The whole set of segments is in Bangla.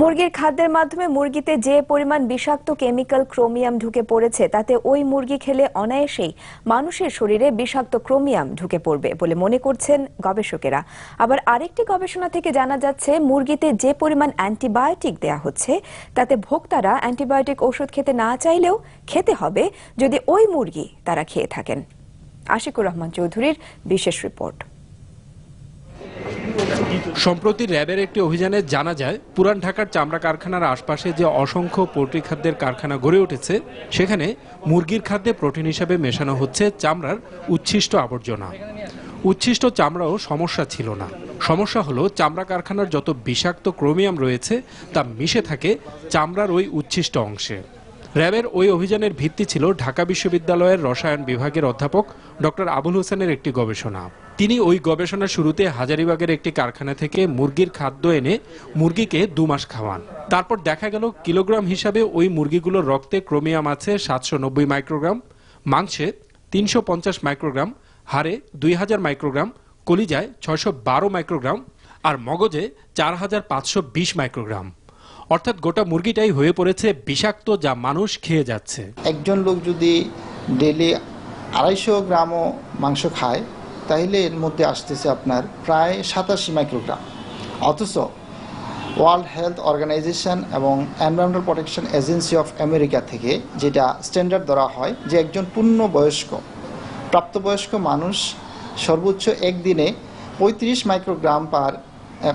মুরগির খাদ্যের মাধ্যমে মুরগিতে যে পরিমাণ বিষাক্ত কেমিক্যাল ক্রোমিয়াম ঢুকে পড়েছে, তাতে ওই মুরগি খেলে অনায়াসেই মানুষের শরীরে বিষাক্ত ক্রোমিয়াম ঢুকে পড়বে বলে মনে করছেন গবেষকেরা। আবার আরেকটি গবেষণা থেকে জানা যাচ্ছে, মুরগিতে যে পরিমাণ অ্যান্টিবায়োটিক দেয়া হচ্ছে, তাতে ভোক্তারা অ্যান্টিবায়োটিক ওষুধ খেতে না চাইলেও খেতে হবে যদি ওই মুরগি তারা খেয়ে থাকেন। আশিকুর রহমান চৌধুরীর বিশেষ রিপোর্ট। সম্প্রতি র্যাবের একটি অভিযানে জানা যায়, পুরান ঢাকার চামড়া কারখানার আশপাশে যে অসংখ্য পোল্ট্রি খাদ্যের কারখানা গড়ে উঠেছে, সেখানে মুরগির খাদ্যে প্রোটিন হিসাবে মেশানো হচ্ছে চামড়ার উচ্ছিষ্ট আবর্জনা। উচ্ছিষ্ট চামড়াও সমস্যা ছিল না। সমস্যা হলো, চামড়া কারখানার যত বিষাক্ত ক্রোমিয়াম রয়েছে, তা মিশে থাকে চামড়ার ওই উচ্ছিষ্ট অংশে। র্যাবের ওই অভিযানের ভিত্তি ছিল ঢাকা বিশ্ববিদ্যালয়ের রসায়ন বিভাগের অধ্যাপক ডক্টর আবুল হোসেনের একটি গবেষণা। তিনি ওই গবেষণার শুরুতে হাজারিবাগের একটি কারখানা থেকে মুরগির খাদ্য এনে মুরগিকে দু মাস খাওয়ান। তারপর দেখা গেল কিলোগ্রাম হিসাবে ওই মুরগিগুলোর রক্তে ক্রোমিয়াম আছে সাতশো নব্বই মাইক্রোগ্রাম, মাংসে তিনশো পঞ্চাশ মাইক্রোগ্রাম, হাড়ে দুই হাজার মাইক্রোগ্রাম, কলিজায় ছয়শো বারো মাইক্রোগ্রাম আর মগজে চার হাজার পাঁচশো বিশ মাইক্রোগ্রাম। অর্থাৎ গোটা মুরগিটাই হয়ে পড়েছে বিষাক্ত যা মানুষ খেয়ে যাচ্ছে। একজন লোক যদি ডেলি আড়াইশো গ্রামও মাংস খায় তাহলে এর মধ্যে আসতেছে আপনার প্রায় সাতাশি মাইক্রোগ্রাম। অথচ ওয়ার্ল্ড হেলথ অর্গানাইজেশন এবং Environmental Protection Agency of America থেকে যেটা স্ট্যান্ডার্ড ধরা হয় যে একজন পূর্ণ বয়স্ক প্রাপ্তবয়স্ক মানুষ সর্বোচ্চ একদিনে পঁয়ত্রিশ মাইক্রোগ্রাম পার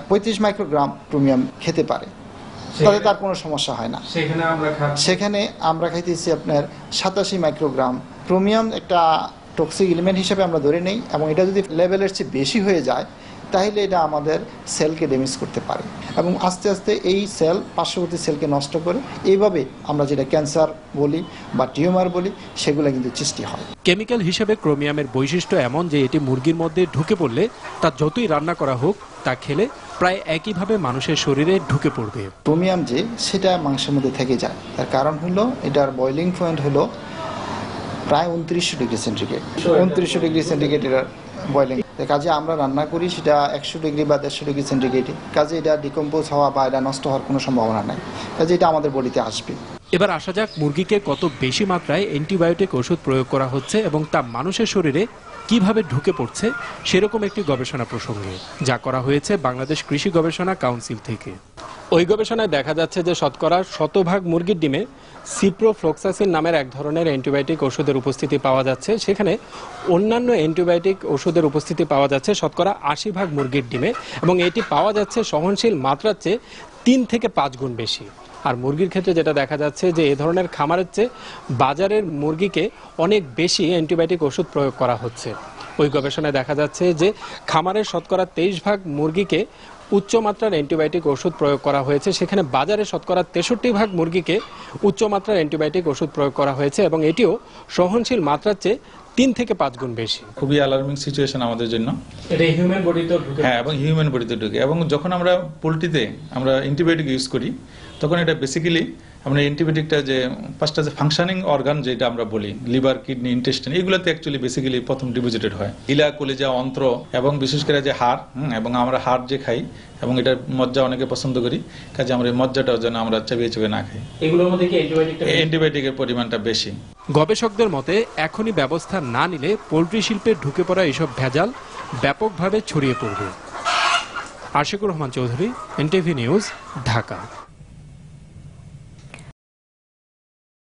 পঁয়ত্রিশ মাইক্রোগ্রাম প্রিমিয়াম খেতে পারে। তাতে তার কোনো সমস্যা হয় না। সেখানে আমরা সেখানে আমরা খাইতেছি আপনার সাতাশি মাইক্রোগ্রাম ক্রোমিয়াম একটা টক্সিক এলিমেন্ট হিসেবে আমরা ধরে নেই এবং এটা যদি লেভেলের চেয়ে বেশি হয়ে যায় তাহলে এটা আমাদের সেলকে ড্যামেজ করতে পারে। এবং আস্তে আস্তে এই সেল পার্শ্ববর্তী সেলকে নষ্ট করে এইভাবে আমরা যেটা ক্যান্সার বলি বা টিউমার বলি সেগুলো কিন্তু সৃষ্টি হয়। কেমিক্যাল হিসেবে ক্রোমিয়ামের বৈশিষ্ট্য এমন যে এটি মুরগির মধ্যে ঢুকে পড়লে তা যতই রান্না করা হোক তা খেলে প্রায় একইভাবে মানুষের শরীরে ঢুকে পড়বে। ক্রোমিয়াম যে সেটা মাংসের মধ্যে থেকে যায়। তার কারণ হলো এটার বয়লিং পয়েন্ট হলো প্রায় উনত্রিশশো ডিগ্রি সেন্টিগ্রেড। উনত্রিশশো ডিগ্রি সেন্টিগ্রেড এটার বয়লিং কাজে আমরা রান্না করি, সেটা একশো ডিগ্রি বা দেড়শো ডিগ্রি সেন্টিগ্রেডে। কাজে এটা ডিকম্পোজ হওয়া বা এটা নষ্ট হওয়ার কোনো সম্ভাবনা নাই। কাজে এটা আমাদের বডিতে আসবে। এবার আসা যাক মুরগিকে কত বেশি মাত্রায় অ্যান্টিবায়োটিক ওষুধ প্রয়োগ করা হচ্ছে এবং তা মানুষের শরীরে কীভাবে ঢুকে পড়ছে সেরকম একটি গবেষণা প্রসঙ্গে, যা করা হয়েছে বাংলাদেশ কৃষি গবেষণা কাউন্সিল থেকে। ওই গবেষণায় দেখা যাচ্ছে যে শতকরা শতভাগ মুরগির ডিমে সিপ্রোফ্লক্সাসিন নামের এক ধরনের অ্যান্টিবায়োটিক ওষুধের উপস্থিতি পাওয়া যাচ্ছে। সেখানে অন্যান্য অ্যান্টিবায়োটিক ওষুধের উপস্থিতি পাওয়া যাচ্ছে শতকরা আশি ভাগ মুরগির ডিমে এবং এটি পাওয়া যাচ্ছে সহনশীল মাত্রার চেয়ে তিন থেকে পাঁচ গুণ বেশি। আর মুরগির ক্ষেত্রে যেটা দেখা যাচ্ছে যে এ ধরনের খামারের চেয়ে বাজারের মুরগিকে অনেক বেশি অ্যান্টিবায়োটিক ওষুধ প্রয়োগ করা হচ্ছে। ওই গবেষণায় দেখা যাচ্ছে যে খামারের শতকরা তেইশ ভাগ মুরগিকে উচ্চমাত্রার অ্যান্টিবায়োটিক ওষুধ প্রয়োগ করা হয়েছে। সেখানে বাজারে শতকরা তেষট্টি ভাগ মুরগিকে উচ্চমাত্রার অ্যান্টিবায়োটিক ওষুধ প্রয়োগ করা হয়েছে এবং এটিও সহনশীল মাত্রার চেয়ে তিন থেকে পাঁচ গুণ বেশি। খুবই অ্যালার্মিং সিচুয়েশন আমাদের জন্য। এটা হিউম্যান হ্যাঁ এবং হিউম্যান বডিতে ঢুকে। এবং যখন আমরা পোলট্রিতে আমরা অ্যান্টিবায়োটিক ইউজ করি তখন এটা বেসিক্যালি আমরা অ্যান্টিবায়োটিকটা যে পাঁচটা যে ফাংশনিং অর্গান যেটা আমরা বলি লিভার কিডনি ইন্টেস্টিন এগুলোতে অ্যাকচুয়ালি বেসিক্যালি প্রথম ডিপোজিটেড হয়। ইলা কলিজা অন্ত্র এবং বিশেষ করে যে হাড় হুম, এবং আমরা হাড় যে খাই এবং এটার মজ্জা অনেকে পছন্দ করি কাজে আমরা এই মজ্জাটাও যেন আমরা চাবিয়ে চাবিয়ে না খাই। এগুলোর মধ্যে কি অ্যান্টিবায়োটিকের পরিমাণটা বেশি। গবেষকদের মতে, এখনই ব্যবস্থা না নিলে পোলট্রি শিল্পে ঢুকে পড়া এসব ভেজাল ব্যাপকভাবে ছড়িয়ে পড়বে। Ashikur Rahman Chowdhury, NTV news, Dhaka.